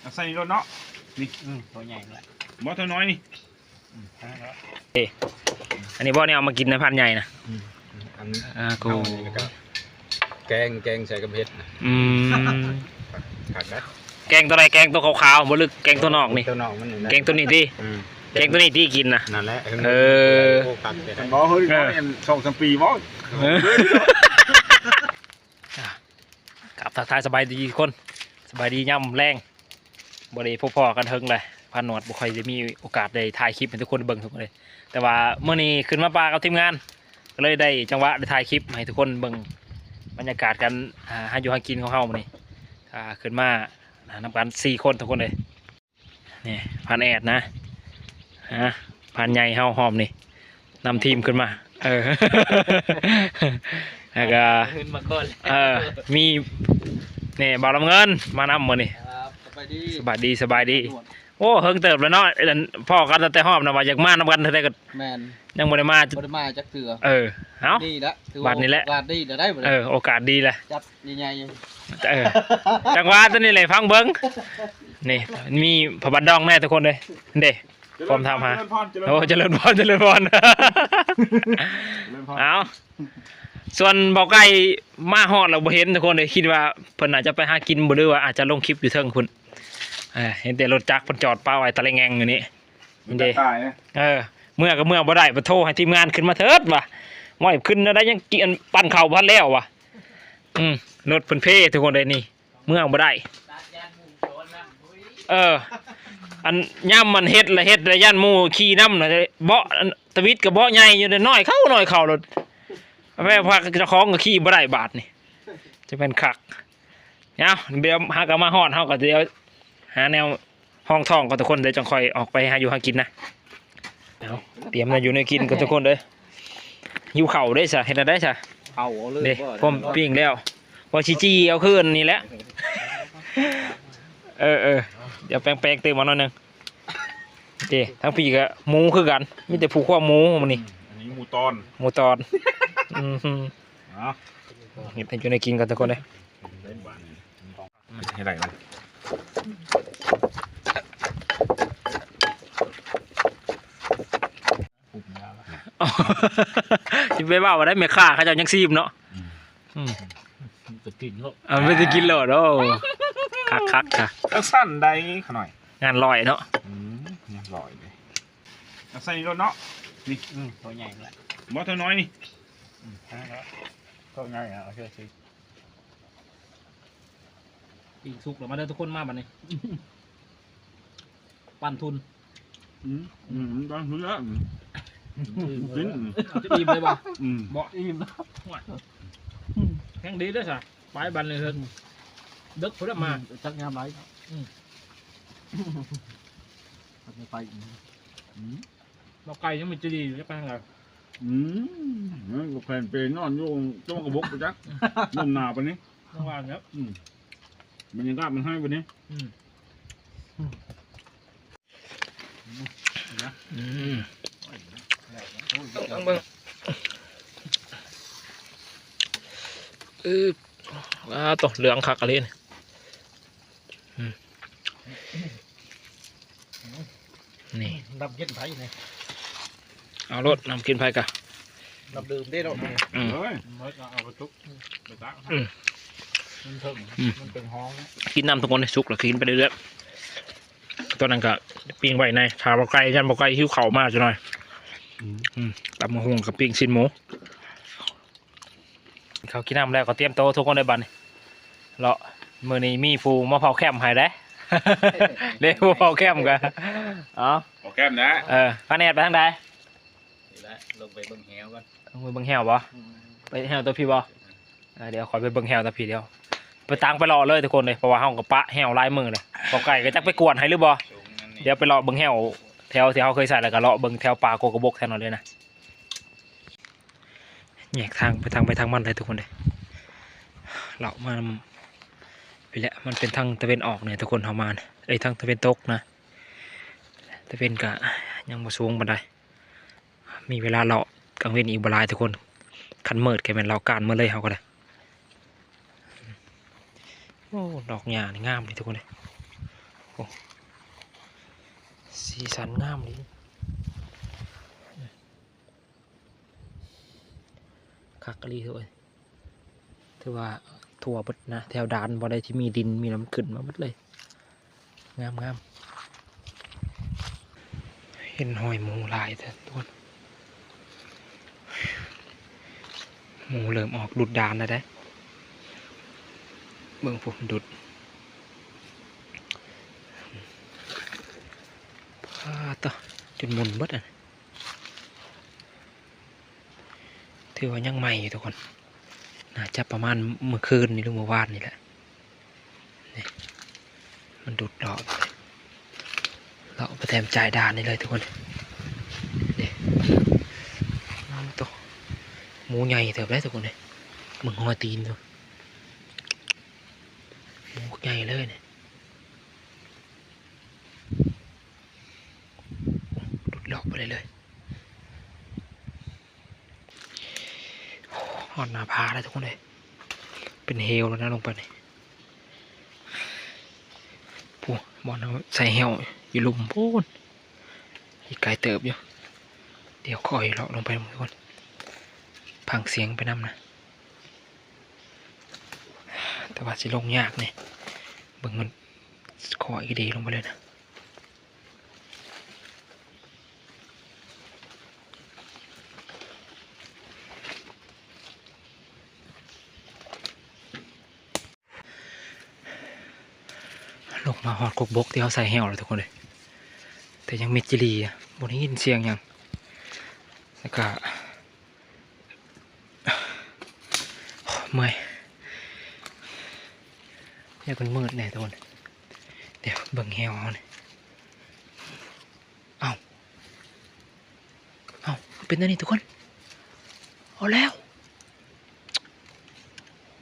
เอาใส่รถเนาะอืมตัวใหญ่ละบ่เท่าน้อยนี่อืมทั้งแล้วอันนี้บ่เนี่ยเอามากินในพันใหญ่นะอันนี้อ่ากูเอาอันนี้แล้วก็แกงแกงใส่กระเพชรนะอืมผักนะแกงตัวใดแกงตัวขาวๆบ่ลึกแกงตัวนอกนี่ตัวนอกมันนี่นะแกงตัวนี้ที่อืมแกงตัวนี้ที่กินนะนั่นแหละเออโผักเด็ดแต่บ่เฮ้ยเออบ่เนี่ยสองสามปีบ่กับทัก ทายสบายดีคนสบายดีย่ำแรงบ่ได้พบพอกันเฮิงเลยพันหนวดบ่ค่อยจะมีโอกาสได้ถ่ายคลิปให้ทุกคนเบิ่งทุกคนเลยแต่ว่าเมื่อนี้ขึ้นมาปลากับทีมงานก็เลยได้จังหวะได้ถ่ายคลิปให้ทุกคนเบิ่งบรรยากาศกันอ่าหาอยู่หากินของเฮามื้อนี้อ่าขึ้นมาอ่านำกันสี่คนทุกคนเลยนี่พันแอดนะฮะพันใหญ่เฮาหอมนี่นำทีมขึ้นมา เออแล้วก็ขึ้นมาก่อนเออมี นี่บาลำเงินมานำมือนี่ครับสบายดีสบายดีสบายดี โอ้เฮิงเติบแล้วเนาะไอ้นั่นพ่อกันตั้งแต่หอบนะว่าอยากมานำกันเท่าไรก็แมนยังบ่ได้มาจะบไดมาจักเถื่อเออเอ้านี่ละถือบัดนี้แหละบาดนี่เดี๋ยวได้บ่เอได้อโอกาสดีแหละจับใหญ่เออจังหวะตัวนี้เลยฟังเบิ้งนี่มีพระบัดดองแม่ทุกคนเลยเด้ผมทำฮะเจริญพรเจริญพโอ้รเจริญพรเจริญพรเจริญพรเอา ส่วนเบาไก่มาฮอดเราบ่เห็นทุกคนเลยคิดว่าเพิ่นอาจจะไปหากินบ่หรือว่าอาจจะลงคลิปอยู่เทิงคุณเออเห็นแต่รถจักรเพิ่นจอดป้าไว้ตะเลงแงงอยู่นี่มันจะตายนะเออเมื่อก็เมื่อบ่ได้บ่โทรให้ทีมงานขึ้นมาเถิดว่ะว่าขึ้นได้ยังกินปั่นข้าวพันแล้วว่ะอืมรถเพิ่นเพทุกคนเลยนี่ เมื่อบ่ได้เออ อันย่ำมันเฮ็ดละเฮ็ดละย่านหมู่ขี่น้ำน่ะเบาะอันตะวิดกับเบาะใหญ่อยู่เด้อน้อยเข้าน้อยเข้ารถ แม่พาเจ้าของก็ขี่บ่ได้บาทนี่จะเป็นคักเอาเดี๋ยวหากนมาฮอดเฮาก็เดี๋ยวหาแนวห้องท่องก็ทุกคนเดี๋ยวจังค่อยออกไปหาอยู่หากินนะเอาเตรียมมาอยู่ในกินกันทุกคนเด้อหิวเข่าวได้ซะเฮ็ดได้ซะๆเอาเอาเลยเด้บ่ผมปิ้งแล้วว่าชิจีเอาคืนนี่แหละเออเออเดี๋ยวแปลงแปลงๆเติมมาหน่อยหนึงเด้ทั้งปีก็หมูคือกันมีแต่ผูกข้อหมูมันนี่อันนี้หมูตอนหมูตอนอืมฮึ เนาะเห็ดให้อยู่ในกินกันทุกคนเลยให้ไหลมันจิไปว่าว่าได้เมค่าเขาเจะยังซีมเนาะอืมจะกินเนาะอ่าไม่ได้กินเลยโอ้คักคักๆค่ะเอาสั้นได้ขน่อย งานลอยเนาะอืมเนี่ยลอยเลยเอาใส่รถเนาะอืมตัวใหญ่ละบ่เท่าน้อยนี่ อืมทั้งแล้วตัวใหญ่อะโอเคสิปีกสุกหรือมาเด้อทุกคนมาบัดนี้ ปั้นทุนอืมอืมบางเรืออืมกินอืมจะดีเลยบ่อืมบ่อิ่มนะแข็งดีด้วยสะไปบันเลยเถินดึกพุ่นมาจักยามไรอืมมันไม่ไปอีกอืมเราไก่ยังมันจะดีจะไปทางไหน อืมนั่นก็แผ่นเปรนอนอยู่จ้องกระบอกไปจักลมหนาวปะนี้ต้องวางครับอืมบรรยากาศมันให้ปะนี้อืมต้องเบิ่งเออว้าตัวเหลืองคักอะไรเนี่ยอืมนี่ดับเย็นไผนี่ เอารถนำกินไปกะดับดื่มได้ดอกนี่อืม เฮ้ยมันก็เอาไปทุกไปตักอืมมันถึงอืม มันเป็นห้องกินน้ำทุกคนเลยสุกแล้วกินไปเรื่อยๆตอนนั้นก็ปิ้งไว้ในชาบะไก่ยันบะไก่หิ้วเข่าวมากจังหน่อยอืมตำมะฮุงกับปิ้งชิ้นหมูเขาวกินน้ำแล้วก็เตรียมโต๊ะทุกคนได้บัดนเลาะมือนี้มีฟูมะพร้าวแคมให้ได้ เรียกมะพร้าวแคมกันอ๋อขอแก้มนะเออพาแนดไปทางใดนี่แห ละลงไปเบิ่งแหวก่อนเอาไปเบิ่งแฮวบ่ไปแฮวตัวพี่บ่อ่าเดี๋ยวขอไปเบิ่งแฮวตัวพี่เดียว ไปตังไปรอเลยทุกคนเลยเพราะว่าเฮากับปะแฮวลายมือเลยปอไก่ก็จักไปกวนให้หรือบ่สูงนั่นนี่เดี๋ยวไปเลาะเบิ่งแหวแถวที่เขาเคยใส่แล้วก็เลาะเบิ่งแถวป่าโกกระบกแถวนั้นเลยนะแยกทางไปทางไปทางมันเลยทุกคนเลยเลาะมาไปแล้วมันเป็นทางตะเวนออกเนี่ยทุกคนเขามานะเอ้ยทางตะเวนตกนะตะเวนกะยังมาสูงบันได มีเวลาเลาะกลางเว้นอีกบลายทุกคนคันเมิดแกเป็นเลาะการเมื่อเลยเขาก็ได้โอ้ดอกหญ้านี่งามเลยทุกคนเลยโอ้สีสันงามเลยคักกะลีทุกคนถือว่าทั่วบดนะแถวดานบ่ได้ที่มีดินมีน้ำขึ้นมาหมดเลยงามงามเห็นหอยมูลายแต่ทุกคน หมูเริ่มออกดุดดานแล้วได้เบิ่งผมดุดพาต่อจนหมุนเบิดอะถือว่ายังใหม่อยู่ทุกคนน่าจะประมาณเมื่อคืนนี่หรือเมื่อวานนี่แหละนี่มันดุดเลาะไปเลาะไปแถมจ่ายดานนี่เลยทุกคนน้ำตัว หมูใหญ่เถอะได้ทุกคนเลยมึงหอตีนตัวหมูใหญ่เลยเนี่ยดุดดอกไปเลยเลยอ้หอนหนาพาเลยทุกคนเลยเป็นเฮลแล้วนะลงไปเนี่ยปูบอลใส่เฮลอยู่ลุมพูนอีกไกลเติบอยู่ เดี๋ยวคอยเลาะลงไปทุกคน พังเสียงไปนำนะ แต่ว่าสิลงยากเนี่ยเบิ่งมันขออีกดีลงไปเลยนะลงมาหอดกบกที่เขาใส่แห้วเลยทุกคนเลย แต่ยังเมิดจิรีอะบนนี้ยินเสียงยังแล้วก็ เมื่อยเดี๋ยวมันมืดแน่ทุกคนเดี๋ยวเบิ่งแฮวเอาเนี่ยเอาเอาเป็นตัวนี้ทุกคนเอาแล้ว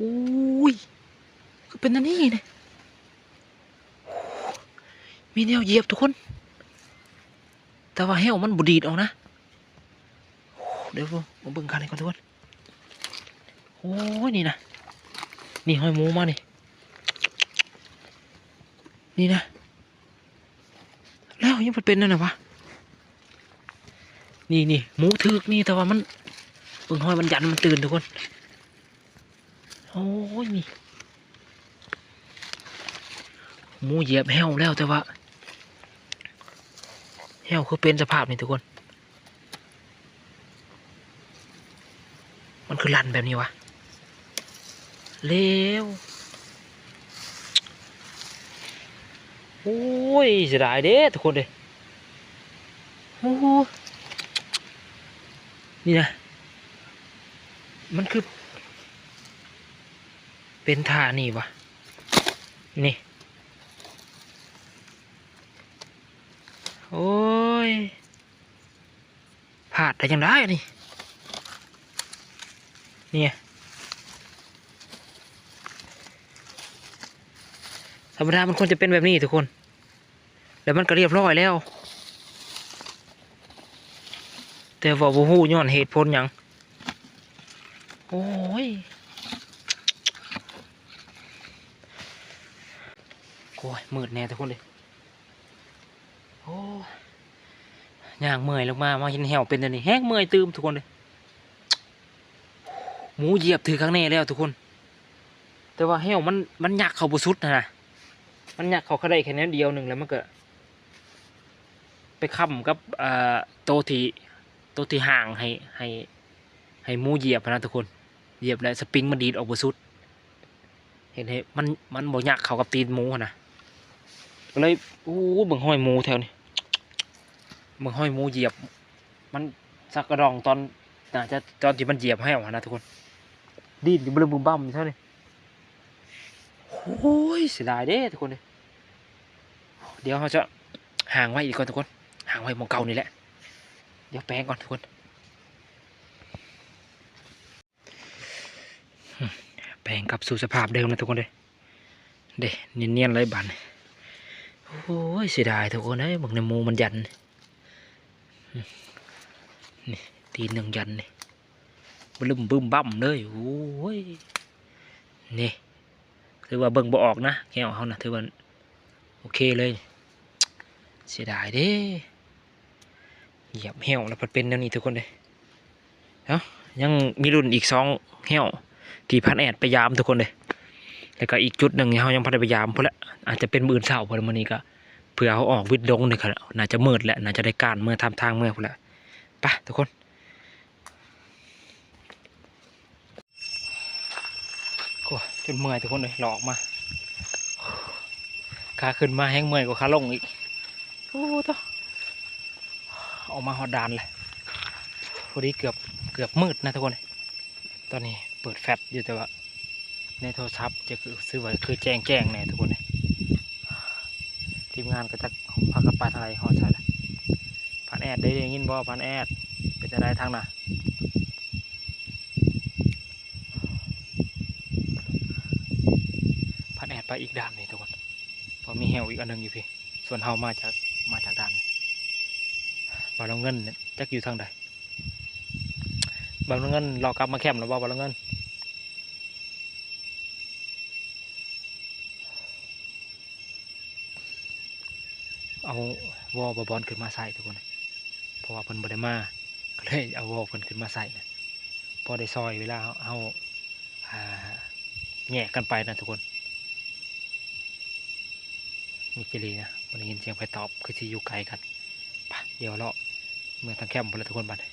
อุ้ยก็เป็นตัวนี้เนี่ยมีแนวเหยียบทุกคน แต่ว่าแฮวมันบดีดออกนะเดี๋ยวผมเบิ่งกันเลยก่อนทุกคน อ้ยนี่นะนี่หอยหมูมานี่นี่นะ แล้วยังเป็นนั่นนะวะนี่นี่หมูถึกนี่แต่ว่ามันเบิ่งหอยมันยันมันตื่นทุกคนโอ้ยนี่หมูเหยียบแห้วแล้วแต่ว่าแห้วคือเป็นสภาพนี่ทุกคน มันคือลันแบบนี้วะ เร็วโอ้ยเสียดายเด้ทุกคนเลยโอ้โหนี่นะ มันคือ เป็นท่านี่วะนี่ โอ้ยพลาดได้ยังได้นี่ เนี่ย ธรรมดามันควรจะเป็นแบบนี้ทุกคน แล้วมันก็เรียบร้อยแล้ว แต่ว่าบ่ฮู้ย้อนเหตุผลยังโอ้ยโอ้ยมืดแน่ทุกคนเลยโอ้ยย่างเมื่อยลงมา มาเห็นแหวเป็นอันนี้แห้งเมื่อยตืมทุกคนเลย หมูเหยียบถือข้างในแล้วทุกคน แต่ว่าแหวมันมันยักเข้าบุสุดนะนะ มันยักเขาแค่ได้แค่นี้เดียวหนึ่งแล้วมันก็ไปค้ำกับอ่าโตทีโตทีห่างให้ให้ให้มูเหยียบนะทุกคนเหยียบแล้วสปริงมันดีดออกบุสุด เห็นไหมมันมันบ่ยักเขากับตีนหมูนะก็เลยอู้เบิ่งห้อยหมูแถวนี้เบิ่งห้อยหมูเหยียบ มันสักกระดองตอนน่าจะตอนที่มันเหยียบให้ออกนะทุกคนดินอยู่บนบุมบั่มเท่านี้ โอ้ยเสียดายเด้ทุกคนเลยเดี๋ยวเขาจะห่างไว้อีกก่อนทุกคนห่างไว้มองเก่านี่แหละ เดี๋ยวแปลงก่อนทุกคนแปลงกลับสู่สภาพเดิมนะทุกคนเลยเด้เนียนๆเลยบันโอ้ยเสียดายทุกคนเอ้ยบอกในมูมันยันนี่ตีนหนึ่งยันนี่บึ้มบึ้มบั่มเลยโอ้ยนี่ ถือว่าเบิ่งบ่ออกนะแก้วเฮานะถือว่าโอเคเลย เสียดายเด้เหยียบเหี่ยวแล้วมันเป็นแนวนี้ทุกคนเลยเอ้ายังมีรุ่นอีกสองเหี่ยวที่พันแอดไปยามทุกคนเลยแล้วก็อีกจุดหนึ่งเฮายังพันไปยามพุ่นละอาจจะเป็นมื่นเช้าพุ่นละมื้อนี้ก็เผื่อเขาออกวิดดงนี่ครับน่าจะมืดแหละน่าจะได้การเมื่อทำทางเมื่อพุ่นละไปทุกคน โอ้ย จนเมื่อยทุกคนเลยหลอกมาขาขึ้นมาแห้งเมื่อยกว่าขาลงอีกโอ้ต่อออกมาหอดดานเลยพอดีเกือบเกือบมืดนะทุกคน ตอนนี้เปิดแฟลชอยู่แต่ว่า ในโทรศัพท์จะคือซื้อไว้คือแจ้งแจ้งแน่ทุกคนเลยทีมงานก็จะพากันไปทางไหนหอดใส่ละผ่านแอดได้ยินบ่ผ่านแอดเป็นจะได้ทางน่ะ พันแอด ไปอีกด้านนี่ทุกคนเพอมีแฮวอีกอันหนึงอยู่พี่ ส่วนเฮามาจากมาจากด้านนี้บาลงเงินเนี่ยจักอยู่ทางใดบาลงเงินรอกลับมาแคมป์หรือว่าบาลงเงินเอาวอลบอลขึ้นมาใส่ทุกคนเพราะว่าเพิ่นบดมาก็เลยเอาวอลเพิ่นขึ้นมาใส่นะพอได้ซอยเวลาเอาแยกกันไปนะทุกคน มีเจรีนะวันนี้ยินเสียงไฟตอบคือที่อยู่ไกลกันไปเดี๋ยวเราะเมื่อทางแคมป์ไปแล้วทุกคนบัดนี้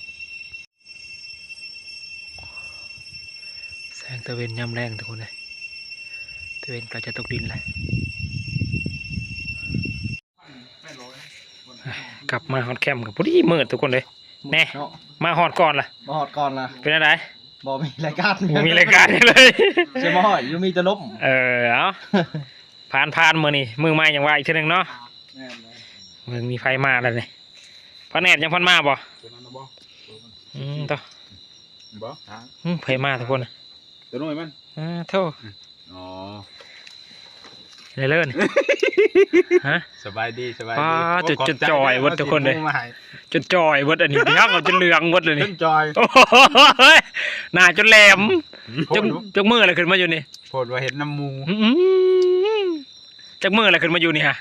แสงตะเวนยามแรงทุกคนเลยตะเวนก็จะตกดินเลยกลับมาฮอตแคมป์กับพอดีมืดทุกคนเลยแน่เนาะมาฮอตก่อนล่ะมาหอดก่อนล่ะเป็นอะไรบอมีรายการผมมีรายการเลยใช่ไหมหอยยูมีจะล้มเออเอา ผ่านผ่านมือนี่มือใหม่อย่างว่าอีกทีหนึ่งเนาะมึงมีไฟมาแล้วนี่พันแอดยังพันมาบ่ตัวนั้นนะบ่อืมต่อบ่อืมไฟมาทุกคนน่ะตัวน้อยมันอ่าเท่าอ๋อเลยเลิศนี่ฮะสบายดีสบายป้าดีจุดจุดจอยเบิดทุกคนเลยจนจอยเบิดอันนี้พี่ฮักเอาจนเหลืองเบิดเลยจนี่นจอยโอ้โหหน้าจนแหลมจักจักมืออะไรขึ้นมาอยู่นี่โพดว่าเห็นน้ำมูอื้อหือ จักมืออะไรขึ้นมาอยู่นี่ฮะ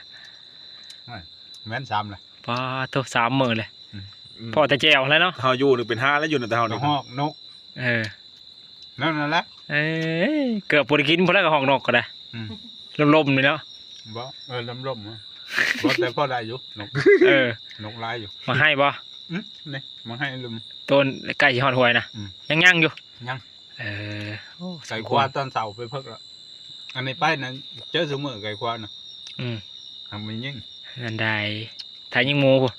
แม่นซ้ำเลยป้าโทสามมือเลยอืมพอแต่แจวแล้วเนาะเฮาอยู่นึงเป็นห้าแล้วอยู่ในแต่เฮาตันี่วหอกนก เออนั่นนั่นแหละเอ้ยเกือบปวดกินพอแล้วกับห้องนอกก็ได้อืมลมๆนี่เนาะบ่เออลำล่มอะบ่แต่พ่อได้อยู่นกเออนกลายอยู่มาให้บ่อื้อนี่มาให้ลุมต้นใกล้สิฮอดหวยนะอืมยังย่างอยู่ยังเออโอ้ไก่ควาตอนเสาร์ไปเพิกแล้ว อันนี้ไปนั้นเจอเสมอไก่ควาน่ะอืมทำมันยิ่งนั่นได้ถ่ายยิงหมูบ่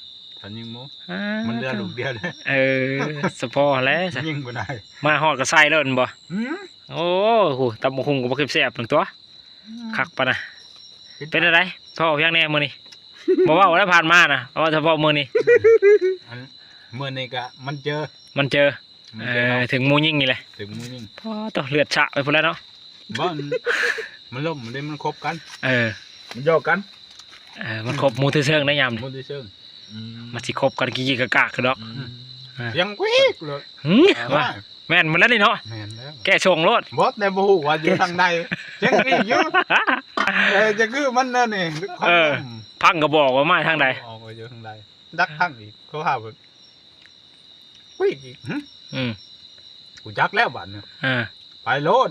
ทันยิ่งหมูอ่ามันเลือลูกเดียวเลยเออสปอร์แล้วซะยิ่งบ่ได้มาฮอดก็ใส่เลิ่นบ่อืมโอ้โหตำบักหุ่งก็บ่เคยแซ่บหนึ่งตัวคักปะนะเป็นอะไรพ่อเพียงแน่มื้อนี้บ่เว้าแล้วผ่านมานะเอาเฉพาะมื้อนี้อันเมื่อนี้ก็มันเจอมันเจอมันเอเจออเราถึงหมูยิงนี่แหละถึงมือยิ่งพอต่อเลือดฉะไปพุ่นแล้วเนาะ บ่มันมันล่มมันเลยมันคบกัน เออมันย่อกันเออมันครบหมูทื่อเชิงได้ยามมุนที่เชิงมันสิครบกันกี่ๆกะกะคือดอกยังวิกเลยหึว่าแม่นมันแล้วนี่เนาะแม่นแล้วแกชงรถบอสแต่บ่ฮู้ว่าอยู่ทางใดจังอีกอยู่เออจะคือมันนั่นนี่คนเออ พังก็บอกว่ามาทางใดออกไปอยู่ทางใดดักทางอีกเขาหาแบบวิกอีกหึอืมกูจักแล้วบัดเนี่ยอ่าไปโลด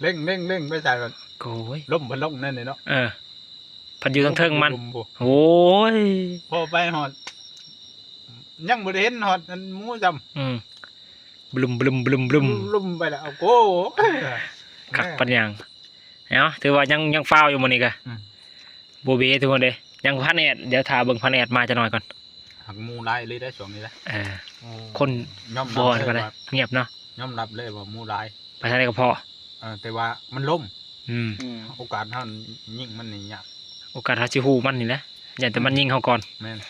เร่งเร่งเร่งไปใส่กันโอ้ยล่มพันลงนั่นนี่เนาะเออพันอยู่ทางเทิงมันลุบ่โอ้ยพอไปหอด ยังบ่ได้เห็นหอดอันหมูจำอืมบลุมบลุมบลุมบลุมลุ่มไปแล้วเอาโก้คักปัญญังเนาะถือว่ายังยังฟ้าวอยู่มื้อนี้กะอืมโบเบทุกคนเด้ยังพันแอดเดี๋ยวถ่าเบิ่งพันแอดมาจะหน่อยก่อนหักหมูลายเลยได้ช่วงนี้นะเออคนยอมบ่รับก็เลยได้ว่าเงียบเนาะยอมรับเลยว่าหมูลายไปทางใดก็พอเออแต่ว่ามันล่มอืมโอกาสเท่านั้นยิ่งมันนี่ยากโอกาสเฮาสิฮู้มันนี่แหละอย่าแต่มันยิงเฮาก่อน แม่น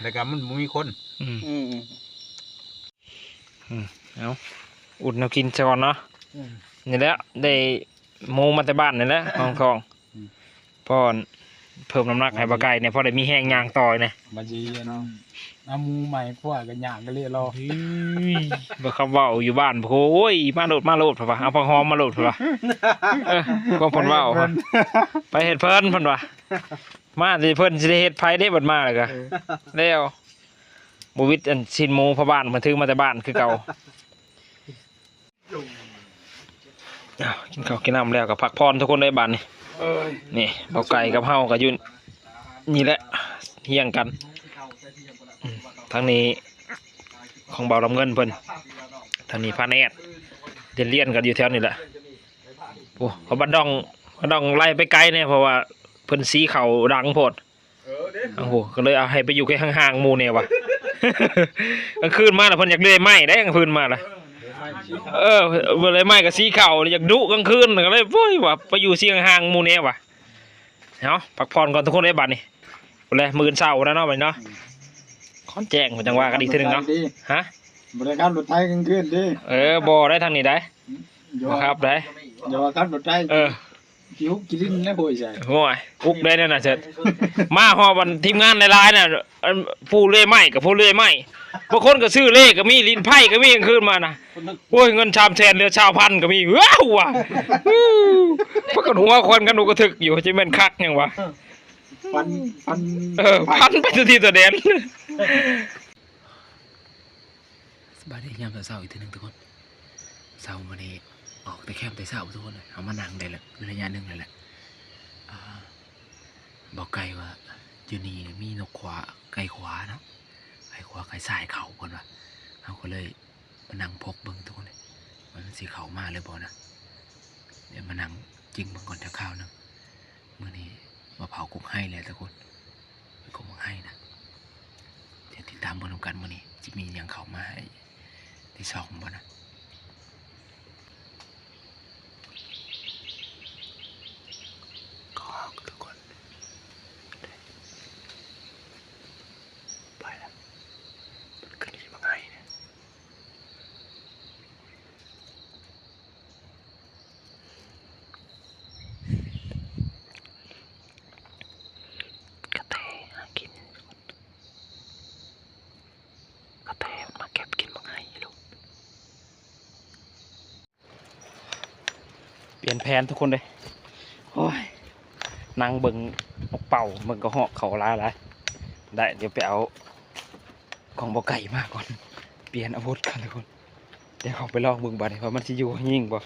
แต่ก็มันบ่มีคนอืมอืมเอาอุดแนวกินซะก่อนเนาะ นี่แหละได้หมูมาแต่บ้านนี่แหละของของอืมป้อน เพิ่มน้ำหนักให้บ่ไก่เนี่ยพอได้มีแห้งยางต่อยเนี่ยบัญชีเนาะเอาหมูใหม่พวกกันย่างกันเรียรอบ่คำเว้าอยู่บ้านโอ้ยมาโลดมาโลดพุ่นว่าเอาผักหอมมาโลดพุ่นว่าเออความเพิ่นเว้าพุ่นไปเฮ็ดเพิ่นเพิ่นว่ามาสิเพิ่นสิได้เฮ็ดไผได้บัดมาแล้วก็แล้วบ่วิทย์อันสินหมูพ่อบ้านมาถือมาแต่บ้านคือเก่าอ้าวกินข้าวกินน้ำแล้วก็พักผ่อนทุกคนได้บ้านนี่เอ้ย นี่เบาไก่กับเฮาก็อยู่นี่แหละเฮียงกันอืมทางนี้ของเบาลำเงินเพิ่นทางนี้พาแนดเรียนเรียนกันอยู่แถวนี้แหละโอ้เขาบันดองบันดองไล่ไปไกลเนี่ยเพราะว่าเพิ่นสีเขาดังโพดโอ้โหก็เลยเอาให้ไปอยู่แค่ห่างๆมูเนี่ยวะกลางคืนมาแล้วเพิ่นอยากได้ไม้ได้กลางคืนมาล่ะ เออเวลาไม่กับสีเข่าอยากดุกลางคืนก็เลยโว้ยว่าไปอยู่เสียงห่างหมู่เนี้ว่ะเนาะพักผ่อนก่อนทุกคนได้บัดนี่วันแรกมื่นเช้าแล้วเนาะบัดนี้เนาะคอนแจ้งผมจังว่ากันอีกทีหนึงเนาะฮะบริการรถไฟกลางคืนดิเออบ่ได้ทางนี้ได้อย่าบ่ว่าครับได้อย่าว่าการรถไฟเออคิวกินแล้วโหยใส่โอ้ยอุกได้นั่นน่ะเสร็จมาฮอดวันทีมงานหลายๆน่ะอันผู้เล่อยไม้กับผู้เล่อยไม้ บางคนก็ซื้อเลขก็มีลิ้นไพ่ก็มีกลางคืนมานะโอ้ยเงินชามแทนเหลือชาวพันก็มีว้าวว่ะอู้พวกกันหัวคนกันหนูกระถึกอยู่จะแม่นคักหยังวะฟันฟันเออพันไปตัวทีตัวเด่นสบายดียามเช้าอีกทีหนึงทุกคนเช้ามานี้ออกแต่แคมป์แต่เช้าทุกคนเลยเอามานั่งได้แล้วระยะหนึงเลยแหละอ่าบอกไก่ว่าอยู่นี่มีนกขวาไก่ขวาเนาะ ไก่ขวาไก่สายเขาคนว่าเขาก็เลยมานั่งพกเบิ้งทุกคนเลยมันสีเขามาเลยบอนะเดี๋ยวมานั่งจิ้งเบิ่งก่อนจะข้าวนึงมื้อนี้มาเผากุ้งให้เลยทุกคนเป็นกุ้งให้นะเดี๋ยวติดตามเบนกันมื้อนี้จะมีอย่างเขามาให้ที่สองบอนะก็ทุกคนไปแล้วมันขึ้นที่มาให้เนี่ยกระเทหากินกระเทมันมาเก็บกินมาให้ลูกเป ลี่ยนแผนทุกคนเลยโอ้ยนั่งเบิ่งนกเป่ามันก็เหาะเขาลาลายได้เดี๋ยวไปเอาของบ่ไก่มาก่อน เปลี่ยนอาวุธกันทุกคน เดี๋ยวเขาไปลองเบิงบัดนี้ว่ามันสิอยู่ยิงบ่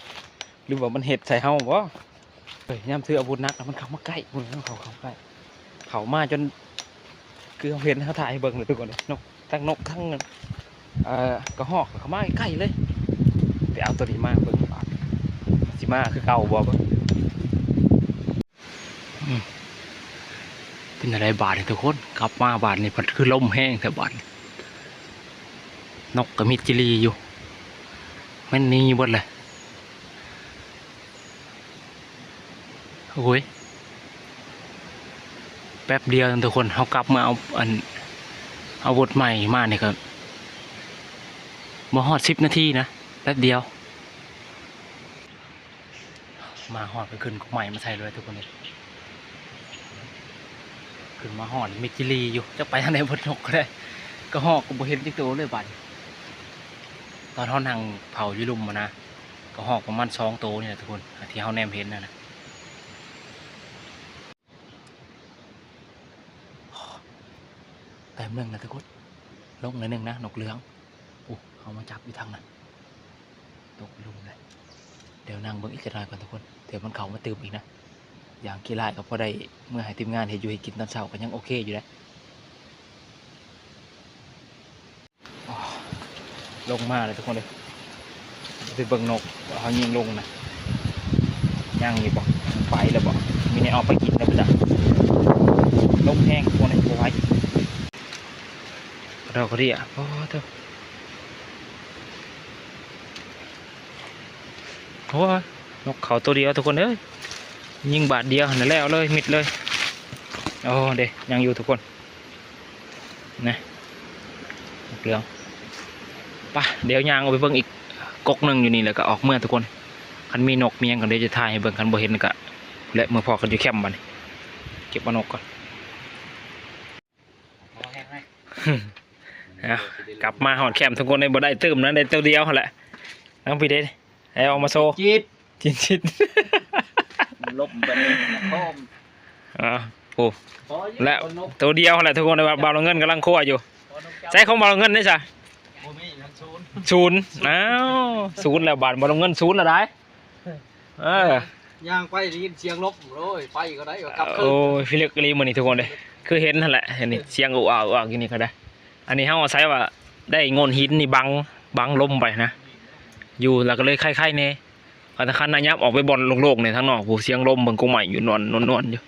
หรือว่ามันเห็ดใส่เฮาบ่เฮ้ยย่ำถืออาวุธนักแล้วมันเข้ามาใกล้มึงเขาเข้าใกล้เขามาจนคือเขาเห็นเขาถ่ายเบิงเลยทุกคนเลยนกทั้งนกทั้งเอ่อกระหอกเขามาใกล้เลยไปเอาตัวนี้มาเบิงบาด สิมาคือเก่าบ่เบิ่งอืมเป็นอะไรบาดเนี่ยทุกคนกลับมาบาดนี่มันคือลมแห้งแต่บาดนกกับมิจิลีอยู่มันหนี่หมดเลยโอ้ยแป๊บเดียวทุกคนเขากลับมาเอาอันเอาบทใหม่มาเนี่ยก็มาฮอดสิบนาทีนะแป๊บเดียว มาฮอดไปขึ้นก็ใหม่มาใส่เลยทุกคนเลยขึ้นมาฮอดมิจิลีอยู่จะไปทางไหนบนนกก็ได้ ก็ฮอกก็บ่เห็นจิกโตเลยบัดตอนเขานั่งเผาอยู่ลุมมานะก็หอกประมาณสองโตวนี่แหละทุกคนที่เขาแนมเห็นนะนะแต่เมืองนะทุกคนลงเลยหนึ่งนะนกเหลืองโอ้เขามาจับอยู่ทางนั้นตกลุมเลย เดี๋ยวนั่งเบิ้งอีกจะหน่อยก่อนทุกคนเดี๋ยวมันเขามาตื่มอีกนะอย่างกีฬาก็พอได้เมื่อให้ทีมงานเห็นอยู่ให้กินตอนเช้าก็ยังโอเคอยู่นะอ๋อลงมาเลยทุกคนเลยไปเบิ่งนกว่าเขายิงลงนะย่างอยู่บ่ไปแล้วบ่มีในเอาไปกินแล้วจ๊ะลงแห้งคนในตัวไว้เราก็เรียกโอ้เถอะ โอ้ยนกเขาตัวเดียวทุกคนเอ้ยยิงบาทเดียวนั่นแล้วเลยมิดเลยโอ้เด็ยังอยู่ทุกคนนะเหลืองปะเดี๋ยวยางเอาไปเบิ่งอีกกกหนึ่งอยู่นี่แล้วก็ออกเมื่อทุกคนคันมีนกมียังกันเดี๋ยวจะถ่ายให้เบิ่งคันบ่เห็นก็และเมื่อพอกันอยู่แคมป์บันเก็บมานกก่อนเอากลับมาหอดแคมป์ทุกคนในบ่ได้ตื่มนะได้เต้าเดียวแหละน้องพี่เด้ ให้เอามาโซจีดจินชิดลบไปเลยโคมอ่าโอ้และตัวเดียวหั่นแหละทุกคนในบาลเงินกำลังคั่วอยู่ใช้ของบาลเงินได้จ้ะโอ้มีทั้งศูนย์ศูนย์อ้าวศูนย์แล้วบาทบาลเงินศูนย์และได้เออย่างไปได้ยินเสียงลบโอ้ยไปก็ได้ก็กลับคืโอ้นยฟิลิกรีมันนี่ทุกคนเลยคือเห็นนั่นแหละเห็นนี่เสียงอุอ่าอุอ่ากินนี่ก็ได้ อันนี้เขาเอาใช้ว่าได้งนหินนี่บังบังลมไปนะ อยู่แล้วก็เลยคล้ายๆเนี่ยอันคันนายับออกไปบอลโลกๆเนี่ยทั้งนอกผู้เสียงลมเบิ่งกูใหม่อยู่นวลนวลนวลอยู่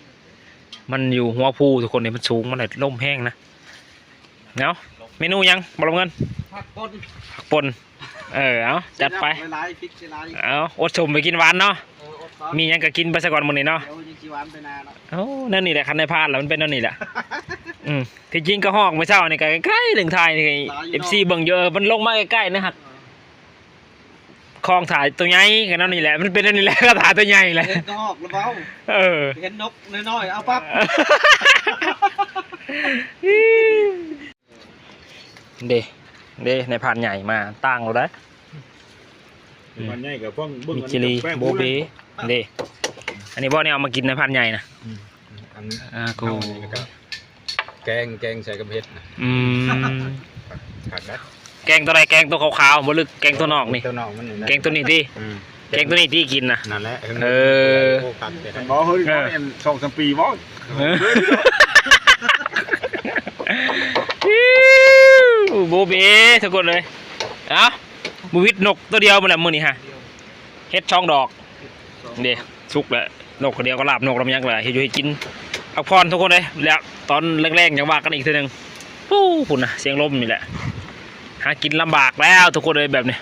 มันอยู่หัวภูทุกคนเนี่ยมันสูงมันเลยลมแห้งนะเนาะเมนูยังบอลเงินพักปนผักปนเออเอาจัดไปหลายๆพริกหลายเอาอดชมไปกินหวานเนาะๆเอออดก่อนมีหยังก็กินไปซะก่อนมื้อนี้เนาะเดี๋ยวยิงจีหวานไปนานเนาะโอ้นั่นนี่แหละคันในพลาดแล้วมันเป็นนั่นนี่แหละอืมที่จริงก็หอกไม่เช้านี่ก็ใกล้ๆหนึ่งทายนี่เอฟซีเบิ่งเยอะมันลงมาใกล้ๆนะฮะ คลองถ่ายตัวใหญ่กันนั่นนี่แหละ มันเป็นนั่นนี่แหละก็ถ่ายตัวใหญ่แหละเห็นนอกแล้วเบาเออ เห็นนกน้อยๆเอาปั๊บเดเดในพานใหญ่มาตั้งเราได้มันใหญ่กับพวกเบิ่งมิอันจิลีนี้กับแป้งโบเบเดอันนี้บ่เนี่ยเอามากินในพานใหญ่นะอันอ่ากูแกงแกงใส่กับเห็ดนะอืมผักนะ แกงตัวใดแกงตัวขาวๆบ่ลึกแกงตัวนอกนี่ ตัวนอกมันนี่นะแกงตัวนี้ที่อืมแกงตัวนี้ที่กินนะ นั่นแหละเออโผักเสร็จมัแล้นวบอกเฮ้ยเออเขาเอ็นสองสามปีบ่โบเบทุกคนเลยเอ้าบูวิทนกตัวเดียวมันแหละมือนี่ฮะเฮ็ดช่องดอกเดี๋ยวสุกแล้วนกคนเดียวก็ลาบนกลำยังเลยเฮ็ดอยู่ให้กินพักผ่อนทุกคนเลยแล้วตอนแรกๆยังว่ากันอีกทีหนึงปู้พุ่นนะเสียงลมนี่แหละ หากินลำบากแล้วทุกคนเลยแบบนี้